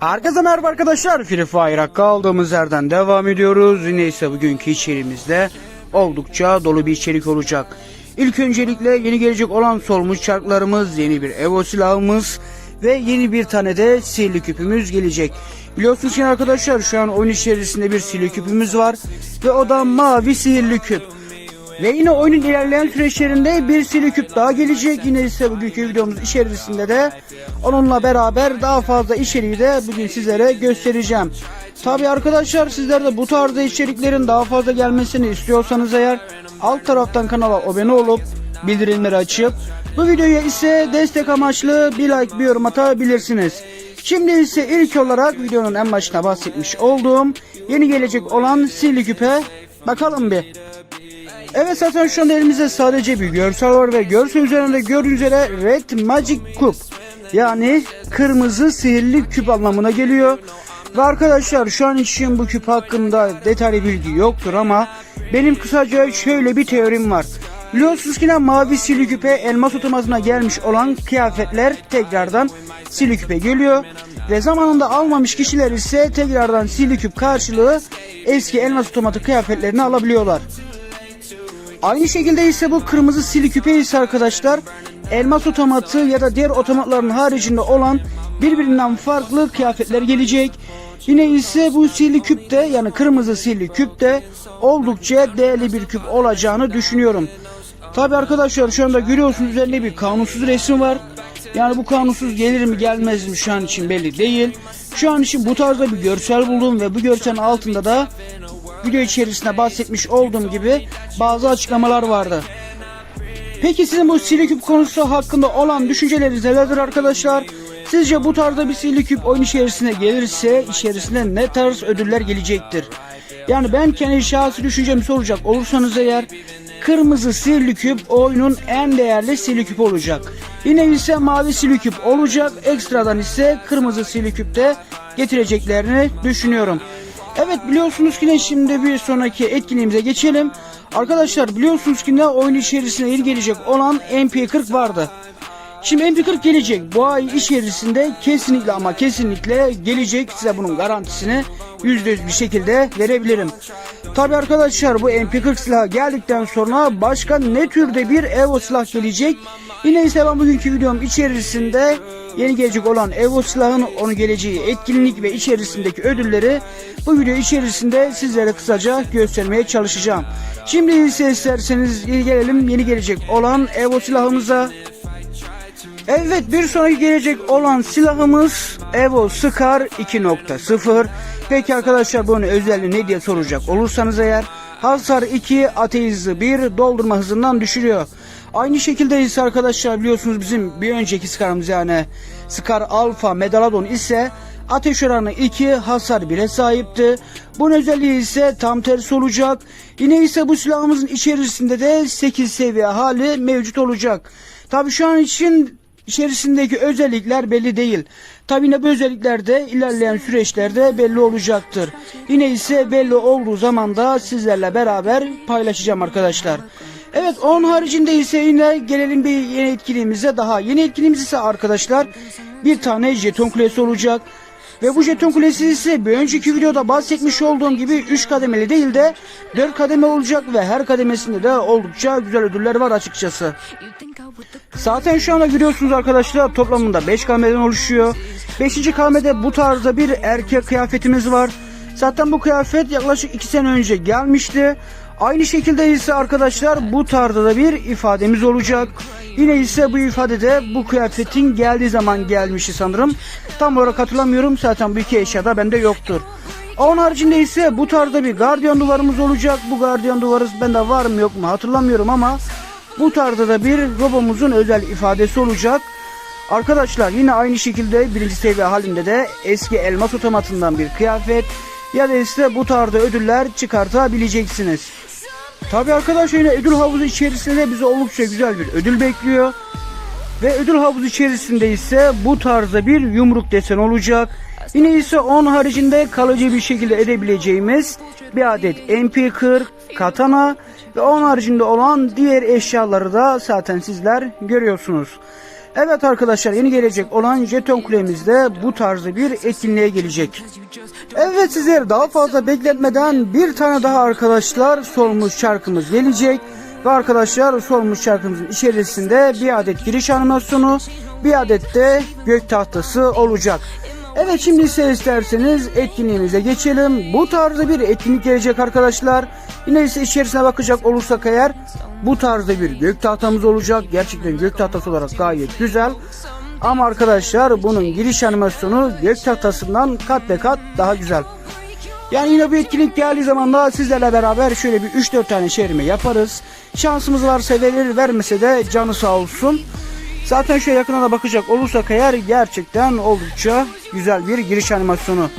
Herkese merhaba arkadaşlar. Free Fire'a kaldığımız yerden devam ediyoruz. Neyse bugünkü içeriğimizde oldukça dolu bir içerik olacak. İlk öncelikle yeni gelecek olan solmuş çarklarımız, yeni bir Evo silahımız ve yeni bir tane de sihirli küpümüz gelecek. Biliyorsunuz ki arkadaşlar şu an oyun içerisinde bir sihirli küpümüz var ve o da mavi sihirli küp. Ve yine oyunun ilerleyen süreçlerinde bir sili küp daha gelecek. Yine ise bugünkü videomuz içerisinde de onunla beraber daha fazla içeriği de bugün sizlere göstereceğim. Tabi arkadaşlar sizler de bu tarzda içeriklerin daha fazla gelmesini istiyorsanız eğer alt taraftan kanala abone olup bildirimleri açıp bu videoya ise destek amaçlı bir like bir yorum atabilirsiniz. Şimdi ise ilk olarak videonun en başına bahsetmiş olduğum yeni gelecek olan sihirli küpe bakalım bir. Evet zaten şu anda elimizde sadece bir görsel var ve görsel üzerinde gördüğünüz üzere Red Magic Cup yani kırmızı sihirli küp anlamına geliyor. Ve arkadaşlar şu an için bu küp hakkında detaylı bilgi yoktur ama benim kısaca şöyle bir teorim var. Biliyorsunuz ki mavi sihirli küpe elmas otomatına gelmiş olan kıyafetler tekrardan sihirli küpe geliyor. Ve zamanında almamış kişiler ise tekrardan sihirli küp karşılığı eski elmas otomatı kıyafetlerini alabiliyorlar. Aynı şekilde ise bu kırmızı sili küpe ise arkadaşlar elmas otomatı ya da diğer otomatların haricinde olan birbirinden farklı kıyafetler gelecek. Yine ise bu sihirli küpte yani kırmızı sihirli küpte oldukça değerli bir küp olacağını düşünüyorum. Tabi arkadaşlar şu anda görüyorsunuz üzerinde bir kanunsuz resim var. Yani bu kanunsuz gelir mi gelmez mi şu an için belli değil. Şu an için bu tarzda bir görsel buldum ve bu görselin altında da video içerisinde bahsetmiş olduğum gibi bazı açıklamalar vardı. Peki sizin bu sihirli küp konusu hakkında olan düşünceleriniz nelerdir arkadaşlar? Sizce bu tarzda bir sihirli küp oyun içerisine gelirse içerisinde ne tarz ödüller gelecektir? Yani ben kendi şahsi düşüncemi soracak olursanız eğer kırmızı sihirli küp oyunun en değerli sihirli küp olacak. Yine ise mavi sihirli küp olacak. Ekstradan ise kırmızı sihirli küp de getireceklerini düşünüyorum. Evet biliyorsunuz ki ne şimdi bir sonraki etkinliğimize geçelim. Arkadaşlar biliyorsunuz ki ne oyun içerisine yeni gelecek olan MP40 vardı. Şimdi MP40 gelecek. Bu ay içerisinde kesinlikle ama kesinlikle gelecek. Size bunun garantisini %100 bir şekilde verebilirim. Tabi arkadaşlar bu MP40 silahı geldikten sonra başka ne türde bir Evo silah gelecek? Yine ise ben bugünkü videom içerisinde yeni gelecek olan Evo silahın onu geleceği etkinlik ve içerisindeki ödülleri bu video içerisinde sizlere kısaca göstermeye çalışacağım. Şimdi ise isterseniz gelelim yeni gelecek olan Evo silahımıza. Evet bir sonraki gelecek olan silahımız Evo Scar 2.0. Peki arkadaşlar bunun özelliği ne diye soracak olursanız eğer hasar 2 ateş hızı 1 doldurma hızından düşürüyor. Aynı şekilde ise arkadaşlar biliyorsunuz bizim bir önceki Scar'ımız yani Scar Alpha Medaladon ise ateş oranı 2 hasar 1'e sahipti. Bunun özelliği ise tam tersi olacak. Yine ise bu silahımızın içerisinde de 8 seviye hali mevcut olacak. Tabi şu an için içerisindeki özellikler belli değil. Tabi yine bu özellikler de ilerleyen süreçlerde belli olacaktır. Yine ise belli olduğu zaman da sizlerle beraber paylaşacağım arkadaşlar. Evet onun haricinde ise yine gelelim bir yeni etkinliğimize daha. Yeni etkinliğimiz ise arkadaşlar bir tane jeton kulesi olacak. Ve bu jeton kulesi ise bir önceki videoda bahsetmiş olduğum gibi 3 kademeli değil de 4 kademe olacak ve her kademesinde de oldukça güzel ödüller var açıkçası. Zaten şu anda görüyorsunuz arkadaşlar toplamında 5 kademeden oluşuyor. 5. kademede bu tarzda bir erkek kıyafetimiz var. Zaten bu kıyafet yaklaşık 2 sene önce gelmişti. Aynı şekilde ise arkadaşlar bu tarzda da bir ifademiz olacak. Yine ise bu ifadede bu kıyafetin geldiği zaman gelmişti sanırım. Tam olarak hatırlamıyorum zaten bu iki eşyada bende yoktur. Onun haricinde ise bu tarzda bir gardiyan duvarımız olacak. Bu gardiyan duvarı bende var mı yok mu hatırlamıyorum ama bu tarzda da bir robomuzun özel ifadesi olacak. Arkadaşlar yine aynı şekilde birinci seviye halinde de eski elmas otomatından bir kıyafet ya da ise bu tarzda ödüller çıkartabileceksiniz. Tabi arkadaşlar yine ödül havuzu içerisinde bize oldukça güzel bir ödül bekliyor. Ve ödül havuzu içerisinde ise bu tarzda bir yumruk desen olacak. Yine ise onun haricinde kalıcı bir şekilde edebileceğimiz bir adet MP40, katana ve onun haricinde olan diğer eşyaları da zaten sizler görüyorsunuz. Evet arkadaşlar yeni gelecek olan jeton kulemizde bu tarzda bir etkinliğe gelecek. Evet sizler daha fazla bekletmeden bir tane daha arkadaşlar sormuş şarkımız gelecek. Ve arkadaşlar sormuş şarkımızın içerisinde bir adet giriş animasyonu, bir adet de gök tahtası olacak. Evet şimdi ise isterseniz etkinliğimize geçelim. Bu tarzda bir etkinlik gelecek arkadaşlar. Yine ise içerisine bakacak olursak eğer bu tarzda bir gök tahtamız olacak. Gerçekten gök tahtası olarak gayet güzel. Ama arkadaşlar bunun giriş animasyonu gök tahtasından kat be kat daha güzel. Yani yine bu etkinlik geldiği zaman da sizlerle beraber şöyle bir 3-4 tane şehrimi yaparız. Şansımız varsa verir vermese de canı sağ olsun. Zaten şöyle yakına da bakacak olursak eğer gerçekten oldukça güzel bir giriş animasyonu.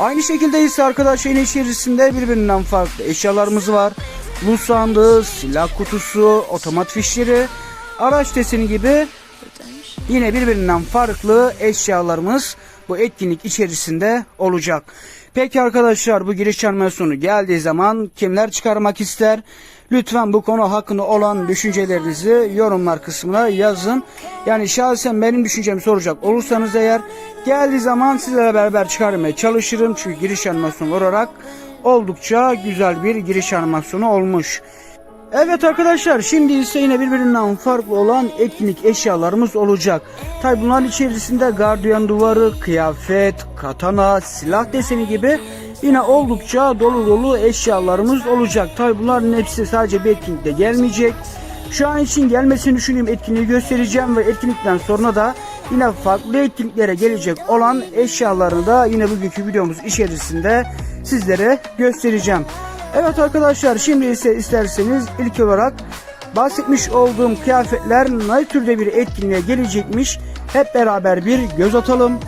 Aynı şekilde ise arkadaşlar yine içerisinde birbirinden farklı eşyalarımız var. Bu sandığı, silah kutusu, otomat fişleri, araç deseni gibi yine birbirinden farklı eşyalarımız bu etkinlik içerisinde olacak. Peki arkadaşlar bu giriş animasyonu geldiği zaman kimler çıkarmak ister? Lütfen bu konu hakkında olan düşüncelerinizi yorumlar kısmına yazın. Yani şahsen benim düşüncemi soracak olursanız eğer geldiği zaman sizlerle beraber çıkarmaya çalışırım. Çünkü giriş animasyonu olarak oldukça güzel bir giriş animasyonu olmuş. Evet arkadaşlar şimdi ise yine birbirinden farklı olan etkinlik eşyalarımız olacak. Tabi bunların içerisinde gardiyan duvarı, kıyafet, katana, silah deseni gibi yine oldukça dolu dolu eşyalarımız olacak. Tabi bunların hepsi sadece bir etkinlikte gelmeyecek. Şu an için gelmesini düşündüğüm etkinliği göstereceğim ve etkinlikten sonra da yine farklı etkinliklere gelecek olan eşyalarını da yine bugünkü videomuz içerisinde sizlere göstereceğim. Evet arkadaşlar şimdi ise isterseniz ilk olarak bahsetmiş olduğum kıyafetler ne türde bir etkinliğe gelecekmiş hep beraber bir göz atalım.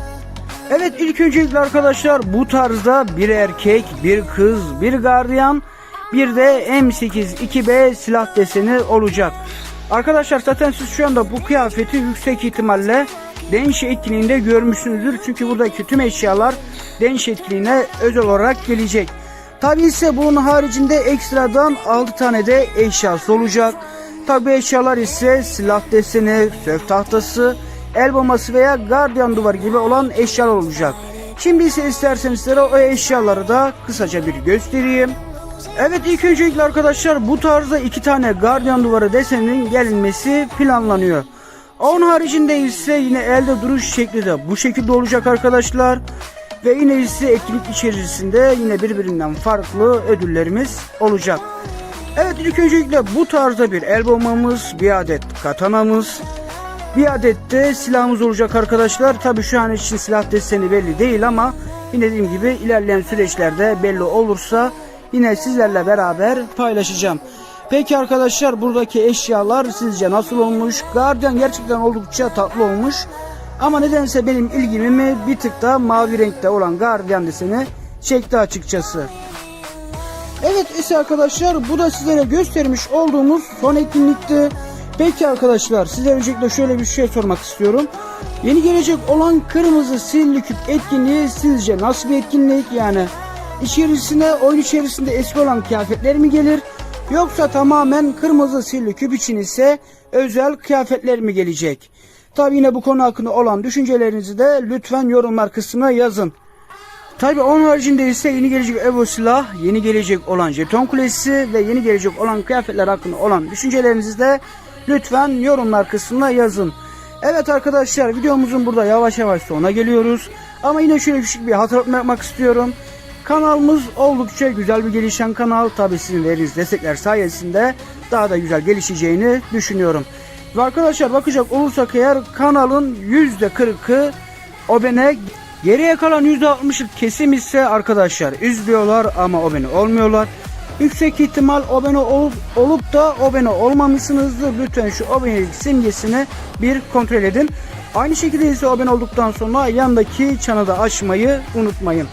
Evet ilk öncelikle arkadaşlar bu tarzda bir erkek, bir kız, bir gardiyan, bir de M8 2B silah deseni olacak. Arkadaşlar zaten siz şu anda bu kıyafeti yüksek ihtimalle Denş etkinliğinde görmüşsünüzdür. Çünkü buradaki tüm eşyalar Denş etkinliğine özel olarak gelecek. Tabi ise bunun haricinde ekstradan 6 tane de eşyası olacak. Tabi eşyalar ise silah deseni, sök tahtası, el bombası veya gardiyan duvar gibi olan eşyalar olacak. Şimdi ise isterseniz size o eşyaları da kısaca bir göstereyim. Evet ilk öncelikle arkadaşlar bu tarzda iki tane gardiyan duvarı deseninin gelinmesi planlanıyor. Onun haricinde ise yine elde duruş şekli de bu şekilde olacak arkadaşlar. Ve yine ise etkinlik içerisinde yine birbirinden farklı ödüllerimiz olacak. Evet ilk öncelikle bu tarzda bir el bombamız, bir adet katanamız, bir adet de silahımız olacak arkadaşlar. Tabi şu an için silah deseni belli değil ama yine dediğim gibi ilerleyen süreçlerde belli olursa yine sizlerle beraber paylaşacağım. Peki arkadaşlar buradaki eşyalar sizce nasıl olmuş? Guardian gerçekten oldukça tatlı olmuş. Ama nedense benim ilgimi mi bir tık da mavi renkte olan Guardian deseni çekti açıkçası. Evet ise arkadaşlar bu da sizlere göstermiş olduğumuz son etkinlikti. Peki arkadaşlar size öncelikle şöyle bir şey sormak istiyorum. Yeni gelecek olan kırmızı sihirli küp etkinliği sizce nasıl bir etkinlik yani? İçerisine oyun içerisinde eski olan kıyafetler mi gelir? Yoksa tamamen kırmızı sihirli küp için ise özel kıyafetler mi gelecek? Tabi yine bu konu hakkında olan düşüncelerinizi de lütfen yorumlar kısmına yazın. Tabi onun haricinde ise yeni gelecek Evo silah, yeni gelecek olan jeton kulesi ve yeni gelecek olan kıyafetler hakkında olan düşüncelerinizi de lütfen yorumlar kısmına yazın. Evet arkadaşlar videomuzun burada yavaş yavaş sonuna geliyoruz. Ama yine şöyle küçük bir hatırlatma yapmak istiyorum. Kanalımız oldukça güzel bir gelişen kanal. Tabi sizin verdiğiniz destekler sayesinde daha da güzel gelişeceğini düşünüyorum. Ve arkadaşlar bakacak olursak eğer kanalın %40'ı abone geriye kalan %60'lık kesim ise arkadaşlar üzülüyorlar ama abone olmuyorlar. Yüksek ihtimal abone olup, olup da abone olmamışsınızdır. Lütfen şu abonelik simgesini bir kontrol edin. Aynı şekilde ise abone olduktan sonra yandaki çanı da açmayı unutmayın.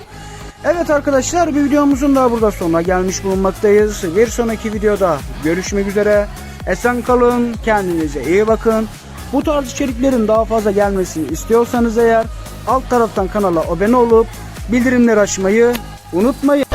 Evet arkadaşlar bir videomuzun da burada sonuna gelmiş bulunmaktayız. Bir sonraki videoda görüşmek üzere. Esen kalın, kendinize iyi bakın. Bu tarz içeriklerin daha fazla gelmesini istiyorsanız eğer alt taraftan kanala abone olup bildirimleri açmayı unutmayın.